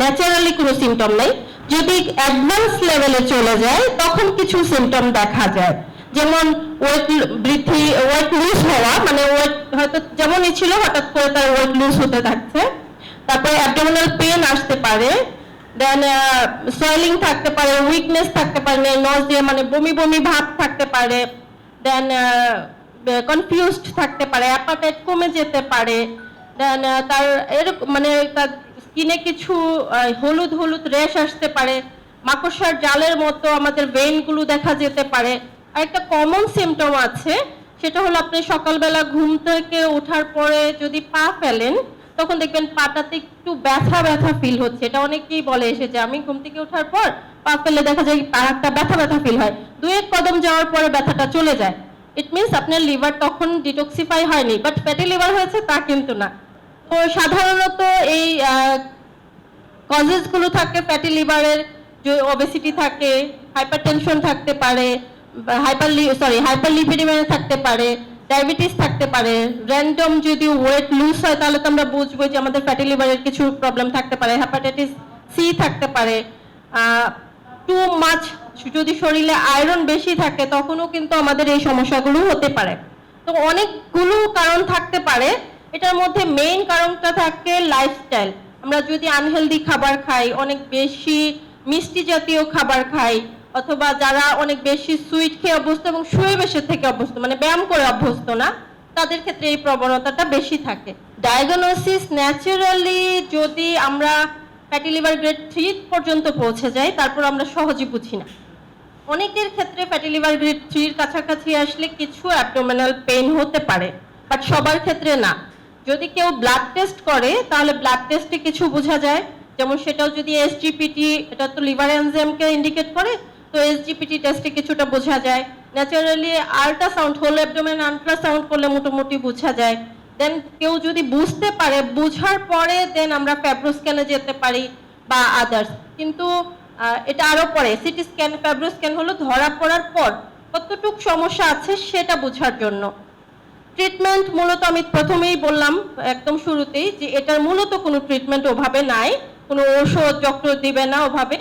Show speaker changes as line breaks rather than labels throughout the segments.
Naturally কোনো symptom নেই। যদি অ্যাডভান্স লেভেলে চলে যায়, তখন কিছু সিমটম দেখা যায়। যেমন ওয়েট বৃদ্ধি ওয়েট লুজ হওয়া মানে ওয়েট হয়তো যেমনই ছিল, হঠাৎ করে তার ওয়েট লুজ হতে থাকছে। তারপরে অ্যাবডোমিনাল পেন আসতে পারে। দেন সোয়েলিং থাকতে পারে উইকনেস থাকতে পারে নজ দিয়ে মানে বমি বমি ভাব থাকতে পারে। দেন কনফিউজড থাকতে পারে অ্যাপাটাইট কমে যেতে পারে। দেন তার এরকম মানে তার স্কিনে কিছু হলুদ হলুদ রেশ আসতে পারে, মাকড়সার জালের মতো আমাদের ভেইনগুলো দেখা যেতে পারে। আর একটা কমন সিমটম আছে, সেটা হলো আপনি সকালবেলা ঘুম থেকে ওঠার পরে যদি পা ফেলেন, তখন দেখবেন পাটাতে একটু ব্যথা ব্যথা ফিল হচ্ছে। এটা অনেকেই বলে এসেছে, আমি ঘুম থেকে ওঠার পর পা ফেলে দেখা যায় পা একটা ব্যথা ব্যথা ফিল হয়। দু এক কদম যাওয়ার পরে ব্যথাটা চলে যায়। ইট মিনস আপনার লিভার তখন ডিটক্সিফাই হয়নি বাট ফ্যাটি লিভার হয়েছে তা কিন্তু না। তো সাধারণত এই কজেসগুলো থাকে ফ্যাটি লিভারের যে ওবেসিটি থাকে হাইপারটেনশন থাকতে পারে হাইপার সরি হাইপার লিপিডিমিয়া থাকতে পারে ডায়াবেটিস থাকতে পারে র্যান্ডম যদি ওয়েট লুজ হয়, তাহলে তো আমরা বুঝব যে আমাদের ফ্যাটি লিভারের কিছু প্রবলেম থাকতে পারে হ্যাপাটাইটিস সি থাকতে পারে টু মাছ যদি শরীরে আয়রন বেশি থাকে, তখনও কিন্তু আমাদের এই সমস্যাগুলো হতে পারে। তো অনেকগুলো কারণ থাকতে পারে এটার মধ্যে মেইন কারণটা থাকে লাইফস্টাইল আমরা যদি আনহেলদি খাবার খাই, অনেক বেশি মিষ্টি জাতীয় খাবার খাই, অথবা যারা অনেক বেশি সুইট খেয়ে অভ্যস্ত এবং শুয়ে বেশি থেকে অভ্যস্ত মানে ব্যায়াম করে অভ্যস্ত না, তাদের ক্ষেত্রে এই প্রবণতাটা বেশি থাকে। ডায়াগনোসিস ন্যাচারালি যদি আমরা ফ্যাটি লিভার গ্রেড থ্রি পর্যন্ত পৌঁছে যাই, তারপর আমরা সহজে বুঝি না। অনেকের ক্ষেত্রে ফ্যাটি লিভার গ্রেড থ্রির কাছাকাছি আসলে কিছু অ্যাবডোমিনাল পেইন হতে পারে বাট সবার ক্ষেত্রে না। যদি কেউ ব্লাড টেস্ট করে, তাহলে ব্লাড টেস্টে কিছু বোঝা যায়। যেমন সেটাও যদি এসজিপিটি এটা তো লিভার এনজাইমকে ইন্ডিকেট করে, তো এসজিপিটি টেস্টে কিছুটা বোঝা যায়। Naturally ultrasound whole abdomen ultrasound করলে মোটামুটি বোঝা যায়। দেন কেউ যদি বুঝতে পারে, বুঝার পরে দেন আমরা ফ্যাব্রোস্ক্যানে যেতে পারি বা আদার্স কিন্তু এটা আরও পরে সিটি স্ক্যান ফ্যাব্রো স্ক্যান হলো ধরা পড়ার পর কতটুক সমস্যা আছে সেটা বোঝার জন্য। ট্রিটমেন্ট মূলত আমি প্রথমেই বললাম, একদম শুরুতেই, যে এটার মূলত কোনো ট্রিটমেন্ট ওভাবে নাই, কোনো ঔষধ ডক্টর দিবে না ওভাবে।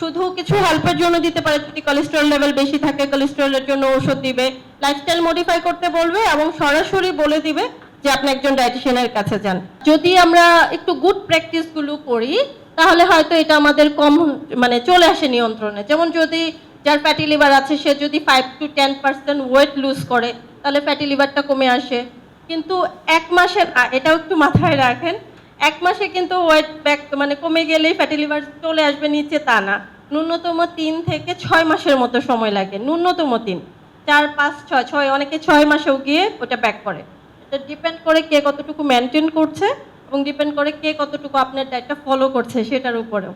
শুধু কিছু হেল্পের জন্য দিতে পারে, যদি কোলেস্টেরল লেভেল বেশি থাকে কোলেস্টেরলের জন্য ওষুধ দিবে লাইফস্টাইল মডিফাই করতে বলবে এবং সরাসরি বলে দিবে যে আপনি একজন ডায়েটিশিয়ানের কাছে যান। যদি আমরা একটু গুড প্র্যাকটিসগুলো করি, তাহলে হয়তো এটা আমাদের কম মানে চলে আসে নিয়ন্ত্রণে। যেমন যদি যার ফ্যাটি লিভার আছে, সে যদি five to ten percent weight lose করে তাহলে ফ্যাটি লিভারটা কমে আসে। কিন্তু এক মাসের এটাও একটু মাথায় রাখেন, এক মাসে কিন্তু ওয়েট ব্যাক মানে কমে গেলেই ফ্যাটি লিভার চলে আসবে নিচে তা না। ন্যূনতম তিন থেকে ছয় মাসের মতো সময় লাগে, ন্যূনতম তিন। চার, পাঁচ, ছয় ছয়, অনেকে ছয় মাসেও গিয়ে ওটা ব্যাক করে। এটা ডিপেন্ড করে কে কতটুকু মেনটেন করছে এবং ডিপেন্ড করে কে কতটুকু আপনার ডায়েটটা ফলো করছে সেটার উপরেও।